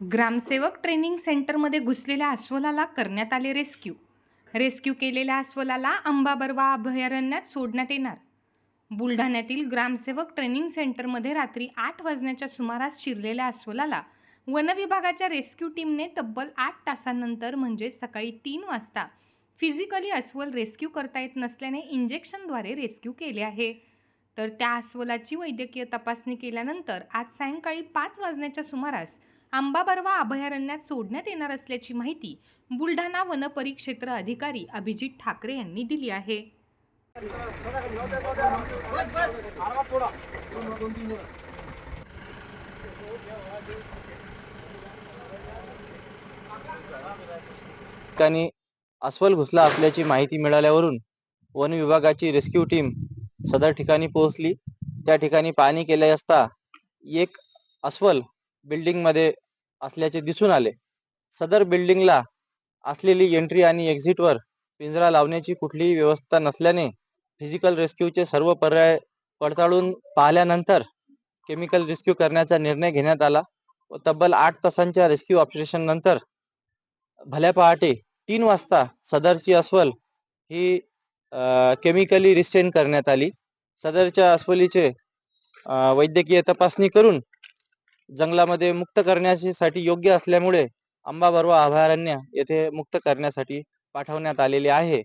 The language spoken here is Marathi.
ग्रामसेवक ट्रेनिंग सेंटरमध्ये घुसलेल्या अस्वलाला करण्यात आले रेस्क्यू. रेस्क्यू केलेल्या अस्वलाला अंबाबरवा अभयारण्यात सोडण्यात येणार. बुलढाण्यातील ग्रामसेवक ट्रेनिंग सेंटरमध्ये रात्री आठ वाजण्याच्या सुमारास शिरलेल्या अस्वलाला वनविभागाच्या रेस्क्यू टीमने तब्बल आठ तासांनंतर म्हणजे सकाळी तीन वाजता फिजिकली अस्वल रेस्क्यू करता येत नसल्याने इंजेक्शनद्वारे रेस्क्यू केले आहे. तर त्या अस्वलाची वैद्यकीय तपासणी केल्यानंतर आज सायंकाळी पाच वाजण्याच्या सुमारास आंबाबरवा अभयारण्यात सोडण्यात येणार असल्याची माहिती बुलढाणा वनपरिक्षेत्र अधिकारी अभिजित ठाकरे यांनी दिली आहे. ठिकाणी अस्वल घुसला असल्याची माहिती मिळाल्यावरून वन विभागाची रेस्क्यू टीम सदर ठिकाणी पोहोचली. त्या ठिकाणी पाहणी केले असता एक अस्वल बिल्डिंगमध्ये असल्याचे दिसून आले. सदर बिल्डिंगला असलेली एंट्री आणि एक्झिटवर पिंजरा लावण्याची कुठलीही व्यवस्था नसल्याने फिजिकल रेस्क्यूचे सर्व पर्याय पडताळून पाहिल्यानंतर केमिकल रेस्क्यू करण्याचा निर्णय घेण्यात आला व तब्बल आठ तासांच्या रेस्क्यू ऑपरेशन नंतर भल्या पहाटे तीन वाजता सदरची अस्वल ही केमिकली रिस्टेन करण्यात आली. सदरच्या अस्वलीचे वैद्यकीय तपासणी करून जंगलामध्ये मुक्त करण्यासाठी योग्य असल्यामुळे अंबाबर्वा अभयारण्य येथे मुक्त करण्यासाठी पाठवण्यात आलेले आहे.